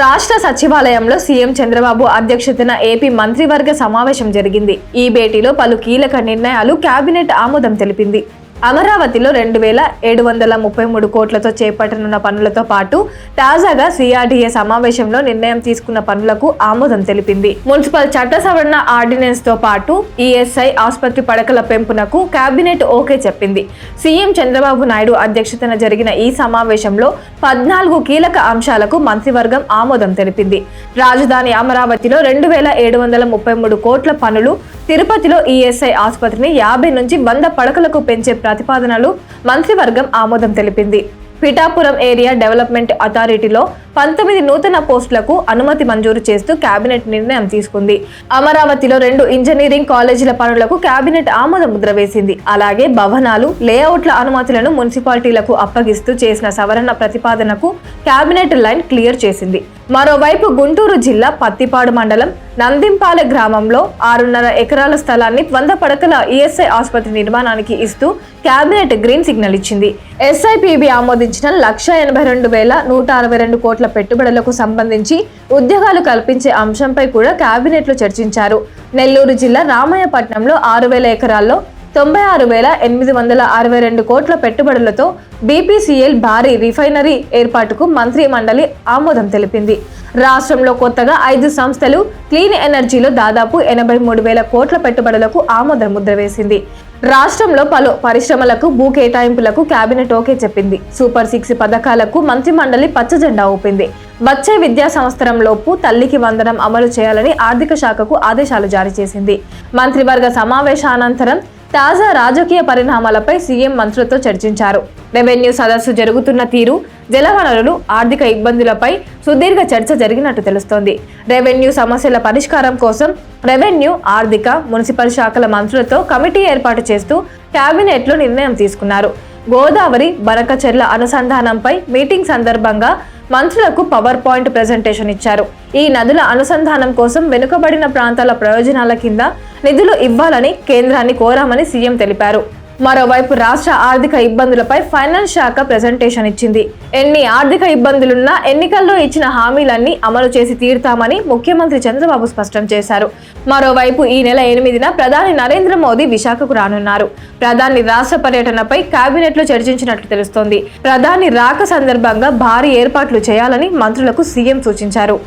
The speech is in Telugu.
రాష్ట్ర సచివాలయంలో సీఎం చంద్రబాబు అధ్యక్షతన ఏపీ మంత్రివర్గ సమావేశం జరిగింది. ఈ భేటీలో పలు కీలక నిర్ణయాలు కేబినెట్ ఆమోదం తెలిపింది. అమరావతిలో రెండు వేల ఏడు వందల ముప్పై మూడు కోట్లతో చేపట్టనున్న పనులతో పాటు తాజాగా సిఆర్డీఏ సమావేశంలో నిర్ణయం తీసుకున్న పనులకు ఆమోదం తెలిపింది. మున్సిపల్ చట్ట సవరణ ఆర్డినెన్స్తో పాటు ఈఎస్ఐ ఆసుపత్రి పడకల పెంపునకు కేబినెట్ ఓకే చెప్పింది. సీఎం చంద్రబాబు నాయుడు అధ్యక్షతన జరిగిన ఈ సమావేశంలో పద్నాలుగు కీలక అంశాలకు మంత్రివర్గం ఆమోదం తెలిపింది. రాజధాని అమరావతిలో రెండు వేల ఏడు వందల ముప్పై మూడు కోట్ల పనులు తిరుపతిలో ఈఎస్ఐ ఆసుపత్రిని యాభై నుంచి వంద పడకలకు పెంచే ప్రతిపాదనలు మంత్రివర్గం ఆమోదం తెలిపింది. పిఠాపురం ఏరియా డెవలప్మెంట్ అథారిటీలో పంతొమ్మిది నూతన పోస్టులకు అనుమతి మంజూరు చేస్తూ కేబినెట్ నిర్ణయం తీసుకుంది. అమరావతిలో రెండు ఇంజనీరింగ్ కాలేజీల పనులకు కేబినెట్ ఆమోద ముద్ర వేసింది. అలాగే భవనాలు లేఅవుట్ల అనుమతులను మున్సిపాలిటీలకు అప్పగిస్తూ చేసిన సవరణ ప్రతిపాదనకు కేబినెట్ లైన్ క్లియర్ చేసింది. మరోవైపు గుంటూరు జిల్లా పత్తిపాడు మండలం నందింపాలె గ్రామంలో ఆరున్నర ఎకరాల స్థలాన్ని వంద పడకల ఈఎస్ఐ ఆసుపత్రి నిర్మాణానికి ఇస్తూ కేబినెట్ గ్రీన్ సిగ్నల్ ఇచ్చింది. ఎస్ఐపిబి ఆమోదించిన లక్ష ఎనభై రెండు వేల నూట అరవై రెండు కోట్ల పెట్టుబడులకు సంబంధించి ఉద్యోగాలు కల్పించే అంశంపై కూడా కేబినెట్లో చర్చించారు. నెల్లూరు జిల్లా రామాయపట్నంలో ఆరు వేల ఎకరాల్లో తొంభై ఆరు వేల ఎనిమిది వందల అరవై రెండు కోట్ల పెట్టుబడులతో బీపీసీఎల్ భారీ రిఫైనరీ ఏర్పాటుకు మంత్రి మండలి ఆమోదం తెలిపింది. రాష్ట్రంలో కొత్తగా ఐదు సంస్థలు క్లీన్ ఎనర్జీలో దాదాపు ఎనభై మూడు వేల కోట్ల పెట్టుబడులకు ఆమోద ముద్ర వేసింది. రాష్ట్రంలో పలు పరిశ్రమలకు భూ కేటాయింపులకు కేబినెట్ ఓకే చెప్పింది. సూపర్ సిక్స్ పథకాలకు మంత్రి మండలి పచ్చజెండా ఊపింది. వచ్చే విద్యా సంవత్సరంలోపు తల్లికి వందనం అమలు చేయాలని ఆర్థిక శాఖకు ఆదేశాలు జారీ చేసింది. మంత్రివర్గ సమావేశానంతరం తాజా రాజకీయ పరిణామాలపై సీఎం మంత్రులతో చర్చించారు. రెవెన్యూ సదస్సు జరుగుతున్న తీరు జలవనరులు ఆర్థిక ఇబ్బందులపై సుదీర్ఘ చర్చ జరిగినట్టు తెలుస్తోంది. రెవెన్యూ సమస్యల పరిష్కారం కోసం రెవెన్యూ ఆర్థిక మున్సిపల్ శాఖల మంత్రులతో కమిటీ ఏర్పాటు చేస్తూ క్యాబినెట్లో నిర్ణయం తీసుకున్నారు. గోదావరి బరకచెర్ల అనుసంధానంపై మీటింగ్ సందర్భంగా మంత్రులకు పవర్ పాయింట్ ప్రజెంటేషన్ ఇచ్చారు. ఈ నదుల అనుసంధానం కోసం వెనుకబడిన ప్రాంతాల ప్రయోజనాల కింద నిధులు ఇవ్వాలని కేంద్రాన్ని కోరామని సీఎం తెలిపారు. మరోవైపు రాష్ట్ర ఆర్థిక ఇబ్బందులపై ఫైనాన్స్ శాఖ ప్రజెంటేషన్ ఇచ్చింది. ఎన్ని ఆర్థిక ఇబ్బందులున్నా ఎన్నికల్లో ఇచ్చిన హామీలన్నీ అమలు చేసి తీరుతామని ముఖ్యమంత్రి చంద్రబాబు స్పష్టం చేశారు. మరోవైపు ఈ నెల ఎనిమిదిన ప్రధాని నరేంద్ర మోదీ విశాఖకు రానున్నారు. ప్రధాని రాష్ట్ర పర్యటనపై కేబినెట్లో చర్చించినట్లు తెలుస్తోంది. ప్రధాని రాక సందర్భంగా భారీ ఏర్పాట్లు చేయాలని మంత్రులకు సీఎం సూచించారు.